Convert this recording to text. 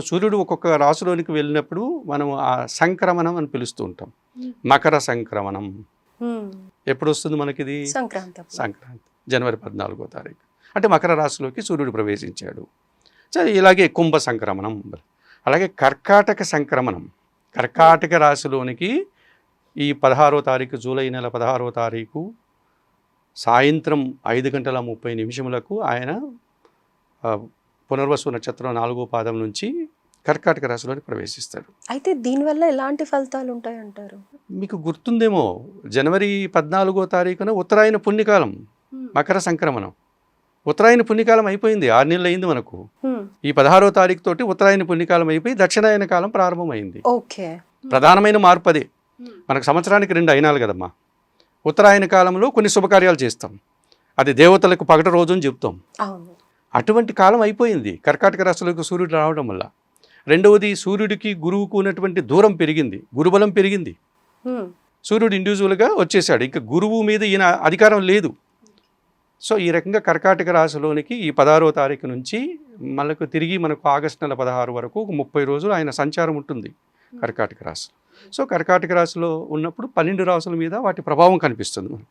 సూర్యుడు ఒక్కొక్క రాశిలోనికి వెళ్ళినప్పుడు మనం ఆ సంక్రమణం అని పిలుస్తూ ఉంటాం. మకర సంక్రమణం. ఎప్పుడు వస్తుంది మనకిది? సంక్రాంతి. సంక్రాంతి. జనవరి పద్నాలుగో తారీఖు. అంటే మకర రాశిలోకి సూర్యుడు ప్రవేశించాడు. సో ఇలాగే కుంభ సంక్రమణం. అలాగే కర్కాటక సంక్రమణం. కర్కాటక రాశిలోనికి ఈ పదహారో తారీఖు జూలై నెల పదహారో తారీఖు సాయంత్రం ఐదు గంటల ముప్పై నిమిషములకు ఆయన పునర్వసు నక్షత్రం నాలుగో పాదం నుంచి కర్కాటక రాశిలోకి ప్రవేశిస్తాడు. అయితే దీనివల్ల ఎలాంటి ఫలితాలు ఉంటాయి అంటారు మీకు గుర్తుందేమో జనవరి పద్నాలుగో తారీఖున ఉత్తరాయణ పుణ్యకాలం మకర సంక్రమణం. ఉత్తరాయణ పుణ్యకాలం అయిపోయింది ఆరు నెలలు అయింది మనకు. ఈ పదహారో తారీఖు తోటి ఉత్తరాయణ పుణ్యకాలం అయిపోయి దక్షిణాయన కాలం ప్రారంభమైంది. ఓకే. ప్రధానమైన మార్పు అదే. మనకు సంవత్సరానికి రెండు అయినాలు కదమ్మా. ఉత్తరాయణ కాలంలో కొన్ని శుభకార్యాలు చేస్తాం. అది దేవతలకు పగట రోజు అని చెప్తాం. అటువంటి కాలం అయిపోయింది. కర్కాటక రాశిలోకి సూర్యుడు రావడం వల్ల. రెండవది సూర్యుడికి గురువుకు ఉన్నటువంటి దూరం పెరిగింది. గురుబలం పెరిగింది. సూర్యుడు ఇండివిజువల్గా వచ్చేసాడు ఇంకా గురువు మీద ఈయన అధికారం లేదు. సో ఈ రకంగా కర్కాటక రాశిలోనికి ఈ పదహారో తారీఖు నుంచి మనకు తిరిగి మనకు ఆగస్టు నెల పదహారు వరకు ఒక ముప్పై రోజులు ఆయన సంచారం ఉంటుంది. కర్కాటక రాశి సో కర్కాటక రాశిలో ఉన్నప్పుడు పన్నెండు రాశుల మీద వాటి ప్రభావం కనిపిస్తుంది మనకు.